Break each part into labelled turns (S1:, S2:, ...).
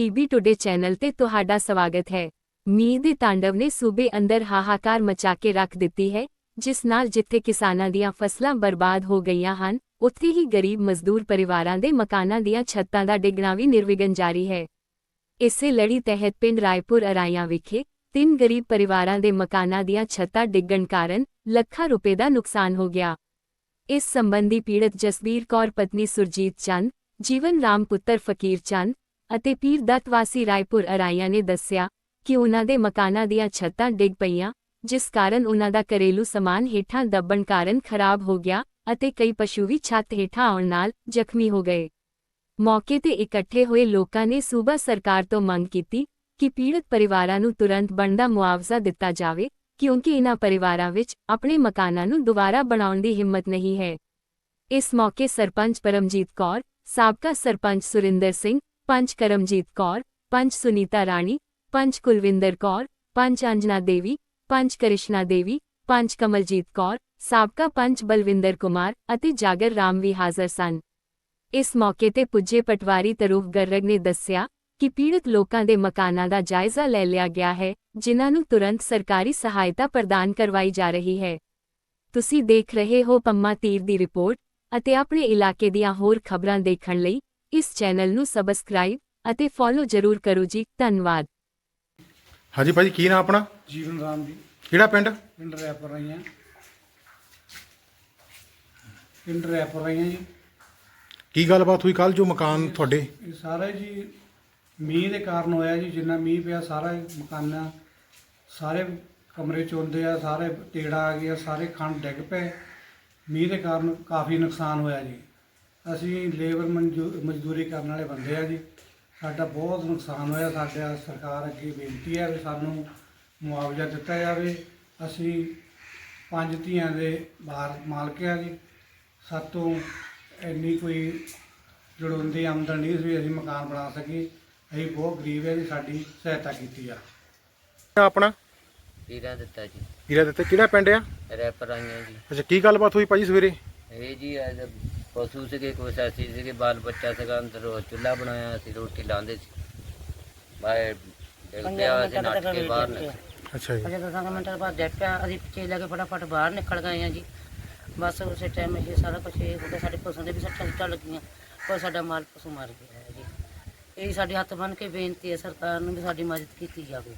S1: PB today channel ਤੇ ਤੁਹਾਡਾ ਸਵਾਗਤ ਹੈ। ਮੀਂਹ ਦੇ ਤਾਂਡਵ ਨੇ ਸੂਬੇ ਅੰਦਰ ਹਾਹਾਕਾਰ ਮਚਾ ਕੇ ਰੱਖ ਦਿੱਤੀ ਹੈ, ਜਿਸ ਨਾਲ ਜਿੱਥੇ ਕਿਸਾਨਾਂ ਦੀਆਂ ਫਸਲਾਂ ਬਰਬਾਦ ਹੋ ਗਈਆਂ ਹਨ, ਉੱਥੇ ਹੀ ਗਰੀਬ ਮਜ਼ਦੂਰ ਪਰਿਵਾਰਾਂ ਦੇ ਮਕਾਨਾਂ ਦੀਆਂ ਛੱਤਾਂ ਦਾ ਡਿੱਗਣਾ ਵੀ ਨਿਰਵਿਘਨ ਜਾਰੀ ਹੈ। ਇਸੇ ਲੜੀ ਤਹਿਤ ਪਿੰਡ ਰਾਏਪੁਰ ਅਰਾਈਆਂ ਵਿਖੇ ਤਿੰਨ ਗਰੀਬ ਪਰਿਵਾਰਾਂ ਦੇ ਮਕਾਨਾਂ ਦੀਆਂ ਛੱਤਾਂ ਡਿੱਗਣ ਕਾਰਨ ਲੱਖਾਂ ਰੁਪਏ ਦਾ ਨੁਕਸਾਨ ਹੋ ਗਿਆ। ਇਸ ਸੰਬੰਧੀ ਪੀੜਤ ਜਸਬੀਰ ਕੌਰ, ਪਤਨੀ ਸੁਰਜੀਤ ਚੰਦ, ਜੀਵਨ ਰਾਮ ਪੁੱਤਰ ਫਕੀਰ ਚੰਦ ਅਤੇ ਪੀਰ ਦੱਤ ਵਾਸੀ ਰਾਏਪੁਰ ਅਰਾਈਆਂ ਨੇ ਦੱਸਿਆ ਕਿ ਉਨ੍ਹਾਂ ਦੇ ਮਕਾਨਾਂ ਦੀਆਂ ਛੱਤਾਂ ਡਿੱਗ ਪਈਆਂ, ਜਿਸ ਕਾਰਨ ਉਨ੍ਹਾਂ ਦਾ ਘਰੇਲੂ ਸਮਾਨ ਹੇਠਾਂ ਦੱਬਣ ਕਾਰਨ ਖਰਾਬ ਹੋ ਗਿਆ ਅਤੇ ਕਈ ਪਸ਼ੂ ਵੀ ਛੱਤ ਹੇਠਾਂ ਆਉਣ ਨਾਲ ਜ਼ਖਮੀ ਹੋ ਗਏ। ਮੌਕੇ ਤੇ ਇਕੱਠੇ ਹੋਏ ਲੋਕਾਂ ਨੇ ਸੂਬਾ ਸਰਕਾਰ ਤੋਂ ਮੰਗ ਕੀਤੀ ਕਿ ਪੀੜਤ ਪਰਿਵਾਰਾਂ ਨੂੰ ਤੁਰੰਤ ਬਣਦਾ ਮੁਆਵਜ਼ਾ ਦਿੱਤਾ ਜਾਵੇ, ਕਿਉਂਕਿ ਇਨ੍ਹਾਂ ਪਰਿਵਾਰਾਂ ਵਿੱਚ ਆਪਣੇ ਮਕਾਨਾਂ ਨੂੰ ਦੁਬਾਰਾ ਬਣਾਉਣ ਦੀ ਹਿੰਮਤ ਨਹੀਂ ਹੈ। ਇਸ ਮੌਕੇ ਸਰਪੰਚ ਪਰਮਜੀਤ ਕੌਰ, ਸਾਬਕਾ ਸਰਪੰਚ ਸੁਰਿੰਦਰ ਸਿੰਘ ਪੰਚ ਕਰਮਜੀਤ ਕੌਰ ਪੰਚ ਸੁਨੀਤਾ ਰਾਣੀ ਪੰਚ ਕੁਲਵਿੰਦਰ ਕੌਰ ਪੰਚ ਅੰਜਨਾ ਦੇਵੀ ਪੰਚ ਕ੍ਰਿਸ਼ਨਾ ਦੇਵੀ ਪੰਚ ਕਮਲਜੀਤ ਕੌਰ, ਸਾਬਕਾ ਪੰਚ ਬਲਵਿੰਦਰ ਕੁਮਾਰ ਅਤੇ ਜਾਗਰ ਰਾਮ ਵੀ ਹਾਜ਼ਰ ਸਨ। ਇਸ ਮੌਕੇ ਤੇ ਪੁੱਜੇ ਪਟਵਾਰੀ ਤਰੂਫ ਗਰਗ ਨੇ ਦੱਸਿਆ ਕਿ ਪੀੜਤ ਲੋਕਾਂ ਦੇ ਮਕਾਨਾਂ ਦਾ ਜਾਇਜ਼ਾ ਲੈ ਲਿਆ ਗਿਆ ਹੈ, ਜਿਨ੍ਹਾਂ ਨੂੰ ਤੁਰੰਤ ਸਰਕਾਰੀ ਸਹਾਇਤਾ ਪ੍ਰਦਾਨ ਕਰਵਾਈ ਜਾ ਰਹੀ ਹੈ। ਤੁਸੀਂ ਦੇਖ ਰਹੇ ਹੋ ਪੰਮਾ ਤੀਰ ਦੀ ਰਿਪੋਰਟ ਅਤੇ ਆਪਣੇ ਇਲਾਕੇ ਦੀਆਂ ਹੋਰ ਖਬਰਾਂ ਦੇਖਣ ਲਈ ਇਸ ਚੈਨਲ ਨੂੰ ਸਬਸਕ੍ਰਾਈਬ ਅਤੇ ਫੋਲੋ ਜ਼ਰੂਰ ਕਰੋ ਜੀ ਧੰਨਵਾਦ।
S2: ਹਾਂਜੀ ਭਾਜੀ ਕੀ ਨਾਮ ਆਪਣਾ?
S3: ਜੀਵਨ ਰਾਮ ਜੀ।
S2: ਕਿਹੜਾ ਪਿੰਡ?
S3: ਪਿੰਡ ਰੈਪਰ ਰਹੀਆਂ ਪਿੰਡ ਰੈਪਰ ਰਹੀਆਂ ਜੀ।
S2: ਕੀ ਗੱਲਬਾਤ ਹੋਈ ਕੱਲ ਜੋ ਮਕਾਨ ਤੁਹਾਡੇ?
S3: ਇਹ ਸਾਰਾ ਜੀ ਮੀਂਹ ਦੇ ਕਾਰਨ ਹੋਇਆ ਜੀ ਜਿੰਨਾ ਮੀਂਹ ਪਿਆ ਸਾਰਾ ਮਕਾਨਾਂ ਸਾਰੇ ਕਮਰੇ ਚੋਂਦੇ ਆ ਸਾਰੇ ਤੇੜਾ ਆ ਗਿਆ ਸਾਰੇ ਖੰਡ ਡਿੱਗ ਪਏ। ਮੀਂਹ ਦੇ ਕਾਰਨ ਕਾਫੀ ਨੁਕਸਾਨ ਹੋਇਆ ਜੀ। ਅਸੀਂ ਲੇਬਰ ਮਨਜ਼ੂ- ਮਜ਼ਦੂਰੀ ਕਰਨ ਵਾਲੇ ਬੰਦੇ ਆ ਜੀ। ਸਾਡਾ ਬਹੁਤ ਨੁਕਸਾਨ ਹੋਇਆ ਸਾਡਾ ਸਰਕਾਰ ਅੱਗੇ ਬੇਨਤੀ ਹੈ ਵੀ ਸਾਨੂੰ ਮੁਆਵਜ਼ਾ ਦਿੱਤਾ ਜਾਵੇ। ਅਸੀਂ ਪੰਜ ਧੀਆਂ ਦੇ ਬਾਹਰ ਮਾਲਕ ਆ ਜੀ। ਸਾਤੋਂ ਇੰਨੀ ਕੋਈ ਜੜੋਂਦੀ ਆਮਦਨ ਨਹੀਂ ਸੀ ਵੀ ਅਸੀਂ ਮਕਾਨ ਬਣਾ ਸਕੀਏ। ਅਸੀਂ ਬਹੁਤ ਗਰੀਬ ਹੈ ਜੀ ਸਾਡੀ ਸਹਾਇਤਾ ਕੀਤੀ ਆ।
S2: ਆਪਣਾ?
S4: ਵੀਰਾ ਦਿੱਤਾ ਜੀ।
S2: ਵੀਰਾ ਦਿੱਤੇ। ਕਿਹੜਾ ਪਿੰਡ ਆ?
S4: ਰੈਪਰ ਆਈਆਂ ਜੀ।
S2: ਅੱਛਾ ਕੀ ਗੱਲਬਾਤ ਹੋਈ ਭਾਜੀ ਸਵੇਰੇ?
S4: ਇਹ ਜੀ ਅੱਜ ਪਸ਼ੂ ਸੀਗੇ ਕੋਈ ਸਾਸੀ ਸੀਗੇ ਬਾਲ ਬੱਚਾ ਸੀਗਾ ਅੰਦਰ ਉਹ ਚੁੱਲ੍ਹਾ ਬਣਾਇਆ ਸੀ ਰੋਟੀ ਲਾਉਂਦੇ ਸੀ। ਬਾਹਰ ਡਿੱਗ ਪਿਆ ਸੀ ਨੱਠ ਕੇ ਬਾਹਰ ਨਿਕਲ।
S2: ਅੱਛਾ ਜੀ।
S5: ਅਜੇ ਦਸਾਂ ਕੁ ਮਿੰਟਾਂ ਬਾਅਦ ਡਿੱਗ ਪਿਆ ਅਸੀਂ ਪਿੱਛੇ ਲੈ ਕੇ ਫਟਾਫਟ ਬਾਹਰ ਨਿਕਲ ਗਏ ਆ ਜੀ। ਬਸ ਉਸੇ ਟਾਈਮ ਇਹ ਸਾਰਾ ਕੁਝ ਇਹ ਹੋ ਗਿਆ ਸਾਡੇ ਪਸ਼ੂਆਂ ਦੇ ਵੀ ਸੱਟਾਂ ਸੁੱਟਾਂ ਲੱਗੀਆਂ ਪਰ ਸਾਡਾ ਮਾਲ ਪਸ਼ੂ ਮਰ ਗਿਆ ਹੈ ਜੀ। ਇਹ ਸਾਡੇ ਹੱਥ ਬੰਨ ਕੇ ਬੇਨਤੀ ਹੈ ਸਰਕਾਰ ਨੂੰ ਵੀ ਸਾਡੀ ਮਦਦ ਕੀਤੀ ਜਾਵੇ।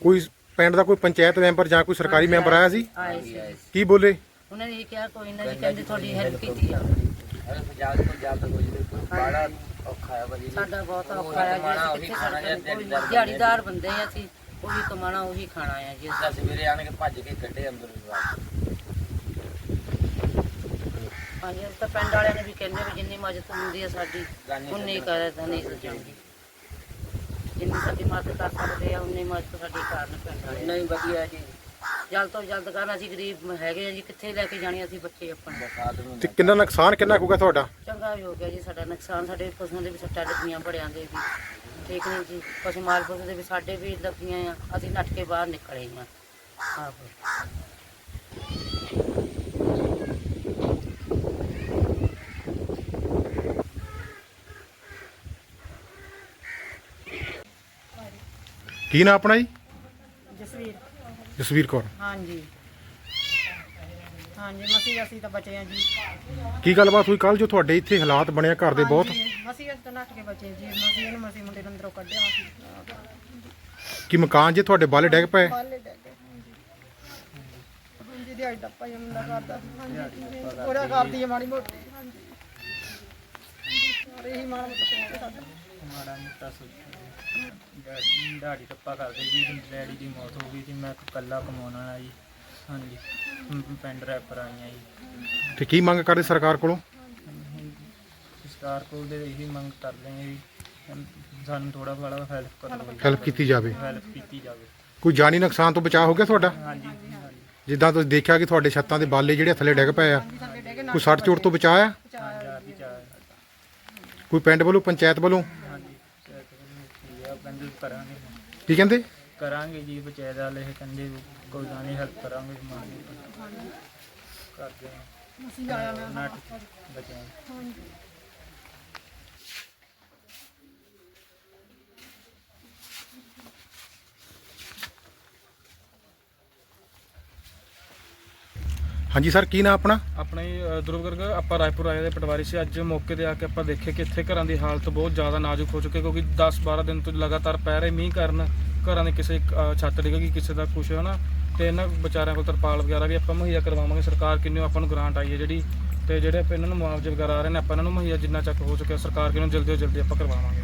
S2: ਕੋਈ ਪਿੰਡ ਦਾ ਕੋਈ ਪੰਚਾਇਤ ਮੈਂਬਰ ਜਾਂ ਕੋਈ ਸਰਕਾਰੀ ਮੈਂਬਰ ਆਇਆ ਸੀ?
S5: ਆਏ ਸੀ।
S2: ਕੀ ਬੋਲੇ?
S5: ਉਹਨਾਂ ਨੇ ਇਹ ਕਿਹਾ ਕੋਈ ਨਾ ਜੀ ਕਹਿੰਦੇ ਤੁਹਾਡੀ ਹੈਲਪ ਕੀਤੀ ਜਾਵੇ
S4: ਅਰੇ ਜਲਦ ਤੋਂ ਜਲਦ ਹੋ ਜੇ ਬੜਾ ਔਖਾ ਹੈ ਭਾਜੀ।
S5: ਸਾਡਾ ਬਹੁਤ ਔਖਾ ਹੈ ਜੀ ਕਿੱਥੇ ਕੋਈ ਦਿਹਾੜੀਦਾਰ ਬੰਦੇ ਆ ਅਸੀਂ ਉਹ ਵੀ ਕਮਾਣਾ ਉਹੀ ਖਾਣਾ ਆ ਜੀ ਅਸੀਂ।
S4: ਸਵੇਰੇ ਆਣ ਕੇ ਭੱਜ ਕੇ ਕੱਢੇ ਅੰਦਰ।
S5: ਹਾਂਜੀ ਅਸੀਂ ਤਾਂ ਪਿੰਡ ਵਾਲਿਆਂ ਨੇ ਵੀ ਕਹਿੰਦੇ ਵੀ ਜਿੰਨੀ ਮਦਦ ਹੁੰਦੀ ਹੈ ਸਾਡੀ ਉਨੀ ਕਰੇ ਤਾਂ ਨਹੀਂ ਸੋਚਾਂਗੇ ਜਿੰਨੀ ਸਾਡੀ ਮਦਦ ਕਰ ਸਕਦੇ ਆ ਉਨੀ ਮਦਦ ਸਾਡੀ ਕਰਨ ਪਿੰਡ ਵਾਲੇ
S4: ਨਹੀਂ ਵਧੀਆ ਜੀ।
S5: ਜਲਦ ਤੋਂ ਜਲਦ ਕਰਨ ਅਸੀਂ ਗਰੀਬ ਹੈਗੇ ਆ ਜੀ ਕਿੱਥੇ ਲੈ ਕੇ ਜਾਣੇ ਅਸੀਂ ਬੱਚੇ ਆਪਣੇ
S4: ਨੂੰ
S2: ਤੇ ਕਿੰਨਾ ਨੁਕਸਾਨ ਕਿੰਨਾ ਹੋਊਗਾ ਤੁਹਾਡਾ?
S5: ਚੰਗਾ ਵੀ ਹੋ ਗਿਆ ਜੀ ਸਾਡਾ ਨੁਕਸਾਨ ਸਾਡੇ ਪਸ਼ੂਆਂ ਦੇ ਵੀ ਸੱਟਾਂ ਲੱਗੀਆਂ ਬੜਿਆਂ ਦੇ ਵੀ। ਠੀਕ ਨਹੀਂ ਜੀ ਪਸ਼ੂ ਮਾਲ ਪਸ਼ੂ ਦੇ ਵੀ ਸਾਡੇ ਵੀ ਲੱਗੀਆਂ ਆ ਅਸੀਂ ਨੱਠ ਕੇ ਬਾਹਰ ਨਿਕਲੇ ਆ। ਆਹੋ।
S2: ਕੀ ਨਾਮ ਆਪਣਾ ਜੀ?
S6: ਜਸਵੀਰ
S2: ਕੌਰ।
S6: ਹਾਂਜੀ। ਹਾਂਜੀ ਮਸੀ ਅਸੀਂ ਤਾਂ ਬਚੇ ਆ ਜੀ।
S2: ਕੀ ਗੱਲਬਾਤ ਹੋਈ ਕੱਲ ਜੋ ਤੁਹਾਡੇ ਇੱਥੇ ਹਾਲਾਤ ਬਣਿਆ ਘਰ ਦੇ ਬਹੁਤ?
S6: ਮਸੀ ਅਸੀਂ ਤਾਂ ਨੱਠ ਕੇ ਬਚੇ ਜੀ। ਮਸੀ ਇਹਨੂੰ ਮਸੀ ਮੁੰਡੇ ਨੂੰ ਅੰਦਰੋਂ ਕੱਢਿਆ ਸੀ
S2: ਕੀ ਮਕਾਨ ਜੇ ਤੁਹਾਡੇ ਬਾਲੇ ਡਿੱਗ ਪਏ?
S6: ਬਾਲੇ ਡੈ ਗਏ ਹਾਂਜੀ। ਦਿਹਾੜੀ ਡੱਪਾ ਹੀ ਮੁੰਡਾ ਕਰਦਾ ਸੀ। ਹਾਂਜੀ ਪੂਰਾ ਕਰਦੀ ਹੈ ਮਾੜੀ ਮੋਟੀ। ਹਾਂਜੀ। ਸਾਰੇ ਹੀ ਮਾੜਾ ਮੋਟਾ ਸਾਡਾ।
S7: ਮਾੜਾ ਮੋਟਾ ਸੋਚਿਆ ਦਾੜੀ ਟੱਪਾ ਕਰਦੇ ਜੀ ਡੈਡੀ ਦੀ ਮੌਤ ਹੋ ਗਈ ਸੀ ਮੈਂ ਇਕੱਲਾ ਕਮਾਉਣ ਵਾਲਾ ਜੀ। ਹਾਂਜੀ ਹੁਣ ਪਿੰਡ ਰੈਪਰ ਆਈਆਂ ਜੀ।
S2: ਤੇ ਕੀ ਮੰਗ ਕਰਦੇ ਸਰਕਾਰ ਕੋਲੋਂ?
S7: ਸਰਕਾਰ ਕੋਲ ਦੇ ਇਹੀ ਮੰਗ ਕਰਦੇ ਹਾਂ ਜੀ ਸਾਨੂੰ ਥੋੜਾ ਬੜਾ ਹੈਲਪ ਕਰੋ
S2: ਹੈਲਪ ਕੀਤੀ ਜਾਵੇ।
S7: ਹੈਲਪ ਕੀਤੀ ਜਾਵੇ।
S2: ਕੋਈ ਜਾਨੀ ਨੁਕਸਾਨ ਤੋਂ ਬਚਾਅ ਹੋ ਗਿਆ ਤੁਹਾਡਾ?
S7: ਹਾਂਜੀ ਹਾਂਜੀ
S2: ਜਿੱਦਾਂ ਤੁਸੀਂ ਦੇਖਿਆ ਕਿ ਤੁਹਾਡੇ ਛੱਤਾਂ ਦੇ ਬਾਲੇ ਜਿਹੜੇ ਥੱਲੇ ਡਿੱਗ ਪਏ ਆ ਕੋਈ ਸੱਟ ਚੋਟ ਤੋਂ ਬਚਾਅ ਆ? ਕੋਈ ਪਿੰਡ ਵੱਲੋਂ ਪੰਚਾਇਤ ਵੱਲੋਂ?
S7: ਕਰਾਂਗੇ
S2: ਕੀ ਕਹਿੰਦੇ?
S7: ਕਰਾਂਗੇ ਜੀ ਪੰਚਾਇਤ ਵਾਲੇ ਕਹਿੰਦੇ ਕੋਈ ਨਾ ਨਹੀਂ ਹੈਲਪ ਕਰਾਂਗੇ ਮਾਂ ਕਰਦੇ ਹਾਂ।
S6: ਮਸੀ ਆਇਆ ਮੈਂ
S7: ਨਾਟ
S2: ਹਾਂਜੀ ਸਰ ਕੀ ਨਾਂ ਆਪਣਾ?
S8: ਆਪਣੇ ਅ, ਗਰਗ ਆਪਾਂ ਰਾਏਪੁਰ ਆਏ ਦੇ ਪਟਵਾਰੀ ਸੀ। ਅੱਜ ਮੌਕੇ ਤੇ ਆ ਕੇ ਆਪਾਂ ਦੇਖੇ ਕਿ ਇੱਥੇ ਘਰਾਂ ਦੀ ਹਾਲਤ ਬਹੁਤ ਜ਼ਿਆਦਾ ਨਾਜ਼ੁਕ ਹੋ ਚੁੱਕੀ ਹੈ ਕਿਉਂਕਿ 10-12 ਦਿਨ ਤੋਂ ਲਗਾਤਾਰ ਪੈ ਰਹੇ ਮੀਂਹ ਕਾਰਨ ਘਰਾਂ ਦੇ ਕਿਸੇ ਅ, ਛੱਤ ਡਿੱਗ ਗਈ ਕਿਸੇ ਦਾ ਕੁਛ ਹੈ ਨਾ ਤੇ ਇਹਨਾਂ ਵਿਚਾਰਿਆਂ ਕੋਲ ਤਰਪਾਲ ਵਗੈਰਾ ਵੀ ਆਪਾਂ ਮੁਹੱਈਆ ਕਰਵਾਵਾਂਗੇ। ਸਰਕਾਰ ਕਿੰਨੀ ਆਪਾਂ ਨੂੰ ਗ੍ਰਾਂਟ ਆਈ ਹੈ ਜਿਹੜੀ। ਤੇ ਜਿਹੜੇ ਆਪਾਂ ਇਹਨਾਂ ਨੂੰ ਮੁਆਵਜ਼ੇ ਵਗੈਰਾ ਆ ਰਹੇ ਨੇ ਆਪਾਂ ਇਹਨਾਂ ਨੂੰ ਮੁਹੱਈਆ ਜਿੰਨਾ ਚੱਕ ਹੋ ਚੁੱਕਿਆ ਸਰਕਾਰ ਕਿੰਨੂੰ ਜਲਦੀ ਤੋਂ ਜਲਦੀ ਆਪਾਂ ਕਰਵਾਵਾਂਗੇ।